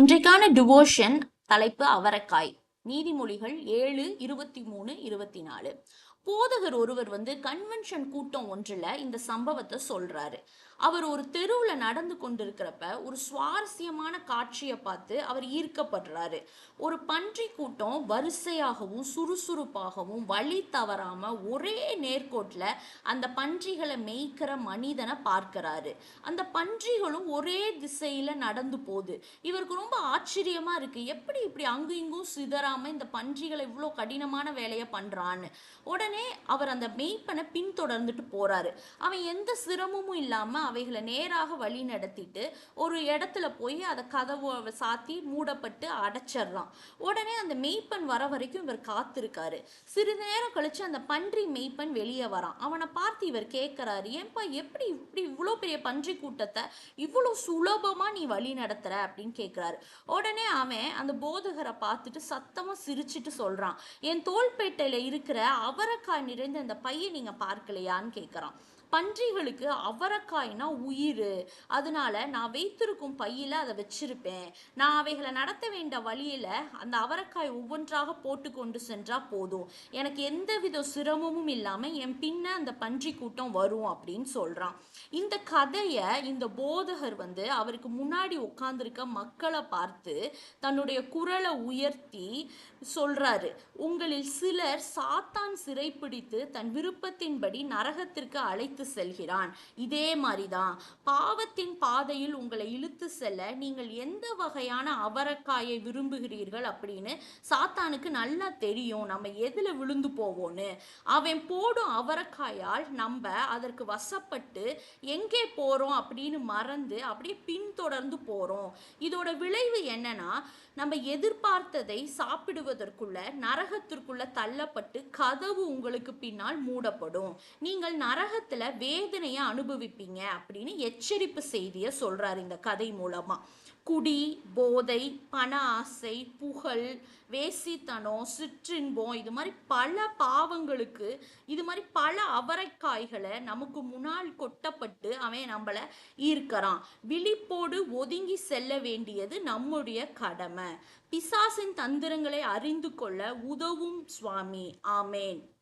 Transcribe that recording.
இன்றைக்கான டிவோஷன் தலைப்பு அவரைக்காய். நீதிமொழிகள் ஏழு இருபத்தி மூணு இருபத்தி நாலு. போதகர் ஒருவர் வந்து கன்வென்ஷன் கூட்டம் ஒன்றில் இந்த சம்பவத்தை சொல்கிறாரு அவர் ஒரு தெருவில் நடந்து கொண்டிருக்கிறப்ப ஒரு சுவாரஸ்யமான காட்சியை பார்த்து அவர் ஈர்க்கப்படுறாரு. ஒரு பன்றி கூட்டம் வரிசையாகவும் சுறுசுறுப்பாகவும் வழி தவறாமல் ஒரே நேர்கோட்டில் அந்த பன்றிகளை மேய்க்கிற மனிதனை பார்க்கிறாரு. அந்த பன்றிகளும் ஒரே திசையில் நடந்து போகுது. இவருக்கு ரொம்ப ஆச்சரியமாக இருக்குது எப்படி இப்படி அங்கும் இங்கும் சிதறாம இந்த பன்றிகளை இவ்வளோ கடினமான வேலையை பண்ணுறான்னு உடனே உடனே அவர் அந்த மெய்ப்பனை பின்தொடர்ந்துட்டு போறாரு. அவன் எந்த சிரமமும் இல்லாம அவைகளை நேராக வழி நடத்திட்டு ஒரு இடத்துல போய் அதை கதவு சாத்தி மூடப்பட்டு அடைச்சிடுறான் உடனே அந்த மெய்ப்பன் வர வரைக்கும் இவர் காத்திருக்காரு. சிறிது நேரம் கழிச்சு அந்த பன்றி மெய்ப்பன் வெளியே வரான். அவனை பார்த்து இவர் கேட்கிறாரு ஏன்பா எப்படி இப்படி இவ்வளோ பெரிய பன்றி கூட்டத்தை இவ்வளோ சுலபமா நீ வழி நடத்துற? அப்படின்னு கேட்கிறாரு உடனே அவன் அந்த போதகரை பார்த்துட்டு சத்தமா சிரிச்சிட்டு சொல்றான் என் தோள்பேட்டையில இருக்கிற அவரை ஏலக்காய் நிறைந்த அந்த பையை நீங்க பார்க்கலையான்னு கேட்குறான் பன்றிகளுக்கு அவரைக்காய்னா உயிர். அதனால நான் வைத்திருக்கும் பையில் அதை வச்சிருப்பேன். நான் அவைகளை நடத்த வேண்டிய வழியில் அந்த அவரைக்காய் ஒவ்வொன்றாக போட்டு கொண்டு போதும். எனக்கு எந்தவித சிரமமும் இல்லாமல் என் பின்ன அந்த பன்றி கூட்டம் வரும் அப்படின்னு சொல்கிறான் இந்த கதையை இந்த போதகர் வந்து அவருக்கு முன்னாடி உட்காந்துருக்க மக்களை பார்த்து தன்னுடைய குரலை உயர்த்தி சொல்கிறாரு உங்களில் சிலர் சாத்தான் சிறைப்பிடித்து தன் விருப்பத்தின்படி நரகத்திற்கு அழைத்து செல்கிறான். இதே மாதிரிதான் பாவத்தின் பாதையில் உங்களை இழுத்து செல்ல நீங்கள் எந்த வகையான அவரக்காயை விரும்புகிறீர்கள் அப்படின்னு சாத்தானுக்கு நல்லா தெரியும் நம்ம எதில் விழுந்து போவோன்னு. அவன் போடும் அவரக்காயால் நம்ம அதற்கு வசப்பட்டு எங்கே போகிறோம் அப்படின்னு மறந்து அப்படியே பின்தொடர்ந்து போகிறோம் இதோட விளைவு என்னன்னா நம்ம எதிர்பார்த்ததை சாப்பிடுவதற்குள்ள நரகத்திற்குள்ள தள்ளப்பட்டு கதவு உங்களுக்கு பின்னால் மூடப்படும். நீங்கள் நரகத்தில் வேதனையை அனுபவிப்பீங்க அப்படின்னு எச்சரிப்பு செய்தியை சொல்கிறார் இந்த கதை மூலமாக குடி போதை பண ஆசை புகழ் வேசித்தனம் சிற்றின்பம் இது மாதிரி பல பாவங்களுக்கு இது மாதிரி பல அவரைக்காய்களை நமக்கு முன்னால் கொட்டப்பட்டு அவன் நம்மளை ஈர்க்கிறான். விழிப்போடு ஒதுங்கி செல்ல வேண்டியது நம்முடைய கடமை. பிசாசின் தந்திரங்களை அறிந்து கொள்ள உதவும் சுவாமி. ஆமேன்.